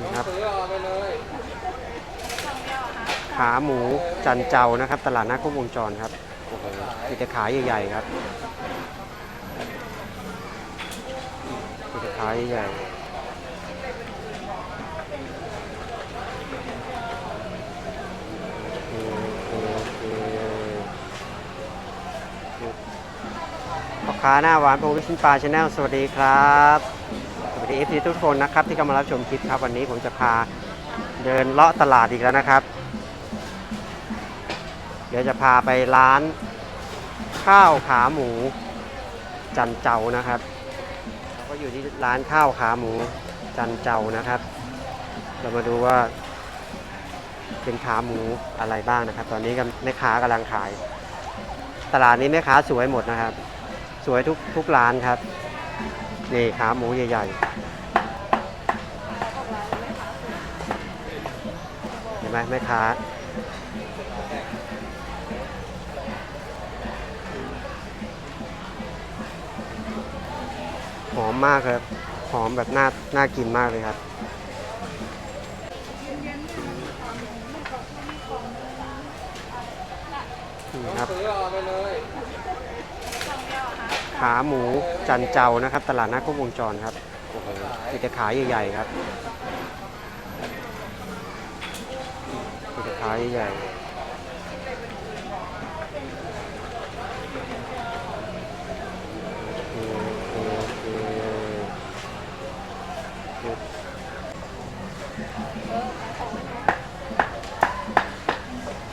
นี่ครับ ขาหมูจันเจ้านะครับ ตลาดนัดครบวงจรครับโอ้โหมีแต่ขาใหญ่ๆครับมีแต่ขาใหญ่ๆโอเคโอเคพ่อค้าหน้าหวานโปรวิชินปลาชาแนลสวัสดีครับ วัสดีเอฟซีทุกคนนะครับที่กำลังรับชมคลิปครับวันนี้ผมจะพาเดินเลาะตลาดอีกแล้วนะครับ เดี๋ยวจะพาไปร้าน ข้าวขาหมูจันเจ้านะครับเราก็อยู่ที่ร้านข้าวขาหมูจันเจ้านะครับ เรามาดูว่า เป็นขาหมูอะไรบ้างนะครับ ตอนนี้ก็แม่ค้ากำลังขาย ตลาดนี้แม่ค้าสวยหมดนะครับ สวยทุกทุกร้านครับนี่ขาหมูใหญ่ๆเห็น ไหมแม่ค้าหอมมากครับหอมแบบน่าน่ากินมากเลยครับ นี่ครับ ขาหมูจันเจ้านะครับ ตลาดนัดครบวงจรครับโอ้โหมีแต่ขาใหญ่ๆครับ มีแต่ขาใหญ่ๆโอเคโอเคหยุด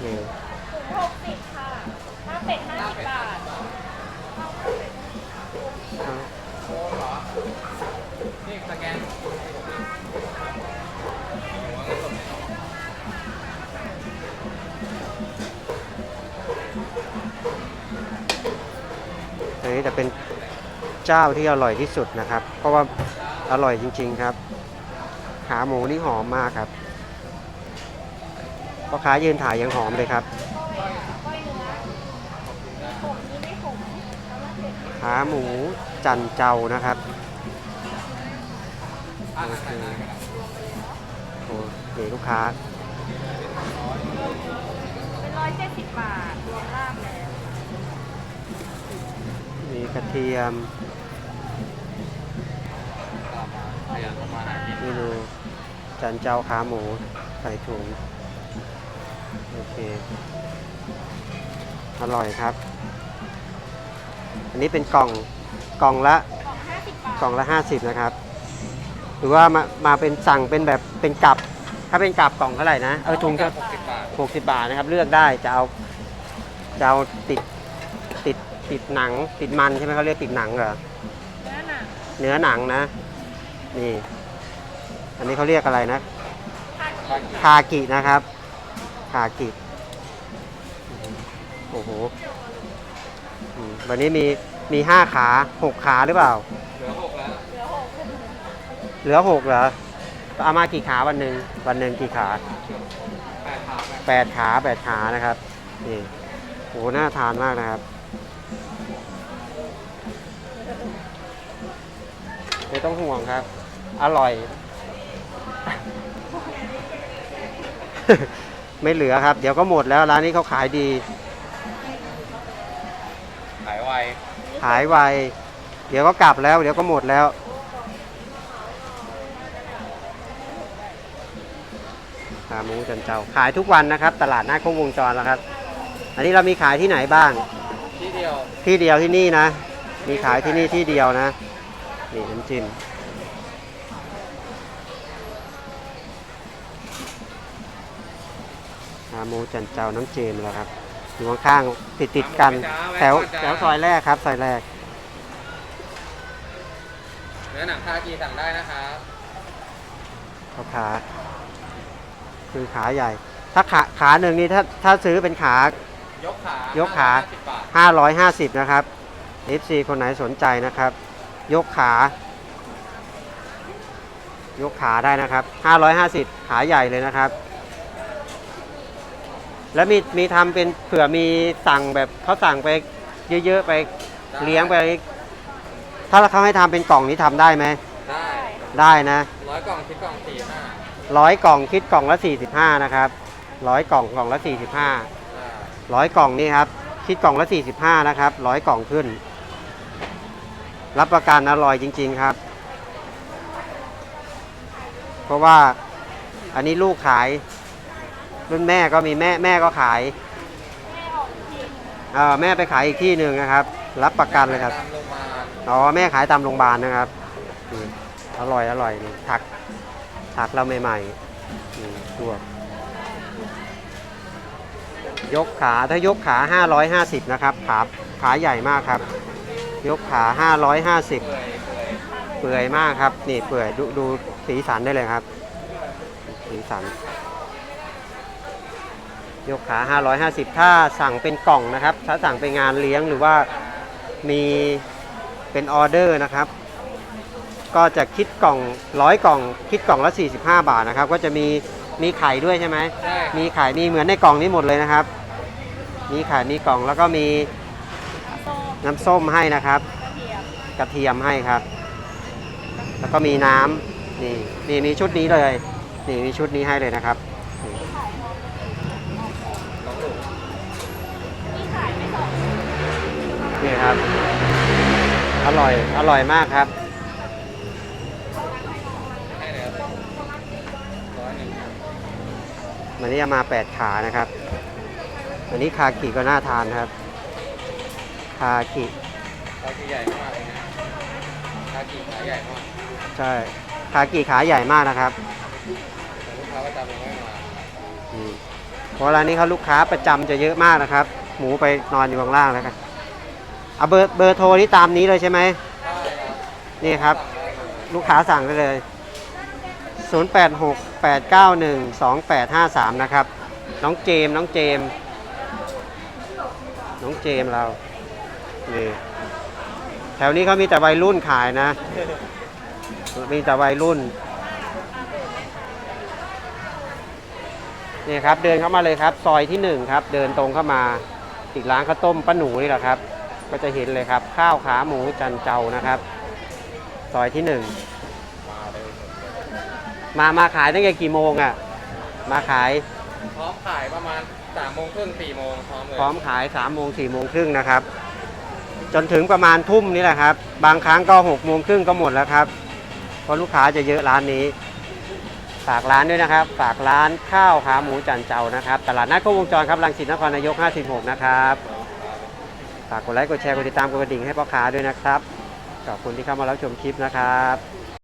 นี่หกสิบค่ะ อันนี้จะเป็นเจ้าที่อร่อยที่สุดนะครับ เพราะว่าอร่อยจริง ๆครับ ขาหมูนี่หอมมากครับพ่อค้ายืนถ่ายยังหอมเลยครับ ขาหมูจันเจ้านะครับโอเคโอเคลูกค้าเป็นร้อยเจ็ดสิบบาทรวมลาบแล้ว มีกระเทียมนี่ดูจันเจ้าขาหมูใส่ถุง โอเค อร่อยครับ อันนี้เป็นกล่องกล่องละกล่องห้าสิบบาทกล่องละ 50 นะครับ หรือว่ามามาเป็นสั่งเป็นแบบเป็นกับ ถ้าเป็นกับกล่องเท่าไหร่นะ เออถุงก็หกสิบบาทนะครับ เลือกได้จะเอาจะเอาติดติด ติดหนัง ติดมันใช่ไหมเขาเรียกติดหนังเหรอเนื้อหนังเนื้อหนังนะ นี่ อันนี้เขาเรียกอะไรนะผัดคากินะครับ คากิ โอ้โหอืมวันนี้มีมีห้าขาหกขาหรือเปล่า เหลือหกแล้วเหลือหกเหลือหกเหรอเอามากี่ขาวันหนึ่งวันหนึ่งกี่ขาแปดถาดไหมแปดขาแปดขานะครับนี่โอ้โหน่าทานมากนะครับ ไม่ต้องห่วงครับ อร่อย ไม่เหลือครับ เดี๋ยวก็หมดแล้วร้านนี้เขาขายดี ขายไวขายไว เดี๋ยวก็กลับแล้ว เดี๋ยวก็หมดแล้ว ขาหมูจันเจ้า ขายทุกวันนะครับ ตลาดหน้าคงวงจรแล้วครับ อันนี้เรามีขายที่ไหนบ้าง ที่เดียว ที่เดียวที่นี่นะ มีขายที่นี่ที่เดียวนะ นี่น้ำจิ้มขาหมูจันเจ้าน้ำเจมแล้วครับอยู่ข้างๆติดติดๆกันแถวแถวซอยแรกครับซอยแรก เนื้อหนังคากีสั่งได้นะครับเขาขา คือขาใหญ่ ถ้าขาขาหนึ่งนี่ถ้าถ้าซื้อเป็นขา ยกขายกขาสิบบาท550นะครับ FC คนไหนสนใจนะครับ ยกขา ยกขาได้นะครับ 550 ขาใหญ่เลยนะครับ แล้วมีมีทำเป็นเผื่อมีสั่งแบบเขาสั่งไปเยอะๆไปเลี้ยงไป ถ้าเขาให้ทำเป็นกล่องนี้ทำได้ไหม ได้ได้นะร้อยกล่องคิดกล่องสี่ห้าร้อยกล่องคิดกล่องละ 45 นะครับร้อยกล่องกล่องละ 45อ่าร้อยกล่องนี่ครับ คิดกล่องละ 45 นะครับร้อยกล่องขึ้น รับประกันอร่อยจริง ๆครับ เพราะว่าอันนี้ลูกขายรุ่นแม่ก็มีแม่แม่ก็ขายแม่ออแม่ไปขายอีกที่หนึ่งนะครับ รับประกันเลยครับอ๋อแม่ขายตามโรงพยาบาลนะครับอร่อยอร่อยนี่ถักถักเราใหม่ๆอืมลวกยกขาถ้ายกขา 550 นะครับขาขาใหญ่มากครับ ยกขา550เปื่อยเปื่อยเปื่อยมากครับ นี่เปื่อยดูดูสีสันได้เลยครับ สีสัน ยกขา 550 ถ้าสั่งเป็นกล่องนะครับ ถ้าสั่งเป็นงานเลี้ยงหรือว่ามีเป็นออเดอร์นะครับ ก็จะคิดกล่องร้อยกล่อง คิดกล่องละ 45 บาทนะครับ ก็จะมีมีไข่ด้วยใช่ไหมใช่มีไข่ มีเหมือนในกล่องนี้หมดเลยนะครับ มีไข่ มีกล่องแล้วก็มีส้ม น้ำส้มให้นะครับกระเทียมกระเทียมให้ครับ แล้วก็มีน้ำนี่นี่มีชุดนี้เลยนี่มีชุดนี้ให้เลยนะครับนี่ครับ อร่อย อร่อยมากครับให้เลยครับร้อยหนึ่งวันนี้มาแปดขานะครับ อันนี้คากิก็น่าทานครับ คากิคากีใหญ่มากเลยนะคากีขาใหญ่มากใช่คากิขาใหญ่มากนะครับแต่ลูกค้าประจำยังไม่มาอืมเพราะร้านนี้เขาลูกค้าประจำจะเยอะมากนะครับ หมูไปนอนอยู่ข้างล่างแล้วกันเอาเบอร์เบอร์โทรนี่ตามนี้เลยใช่ไหมได้ครับนี่ครับ สั่งได้เลยลูกค้าสั่งได้เลย 0868912853 นะครับ น้องเจมส์น้องเจมส์น้องเจมส์เรา นี่แถวนี้เขามีแต่วัยรุ่นขายนะ มีแต่วัยรุ่น นี่ครับ เดินเข้ามาเลยครับ ซอยที่หนึ่งครับ เดินตรงเข้ามาอีกร้านข้าวต้มป้าหนูนี่แหละครับ ก็จะเห็นเลยครับ ข้าวขาหมูจันเจ้านะครับ ซอยที่หนึ่งมาเลยมามาขายตั้งแต่กี่โมงอะ่ะ มาขายพร้อมขายประมาณสามโมงครึ่งสี่โมงพร้อมเลยพร้อมขาย3ามโมงสี่โมงครึ่งนะครับ จนถึงประมาณทุ่มนี่แหละครับ บางครั้งก็6กโมงครึ่งก็หมดแล้วครับ เพราะลูกค้าจะเยอะร้านนี้ ฝากร้านด้วยนะครับ ฝากร้านข้าวขาหมูจันเจ้านะครับ ตลาดนัดโควงจรครับรังสิตนครนายก 56 นะครับ ฝากกดไลค์ กดแชร์ กดติดตาม กดกระดิ่งให้พ่อค้าด้วยนะครับ ขอบคุณที่เข้ามารับชมคลิปนะครับ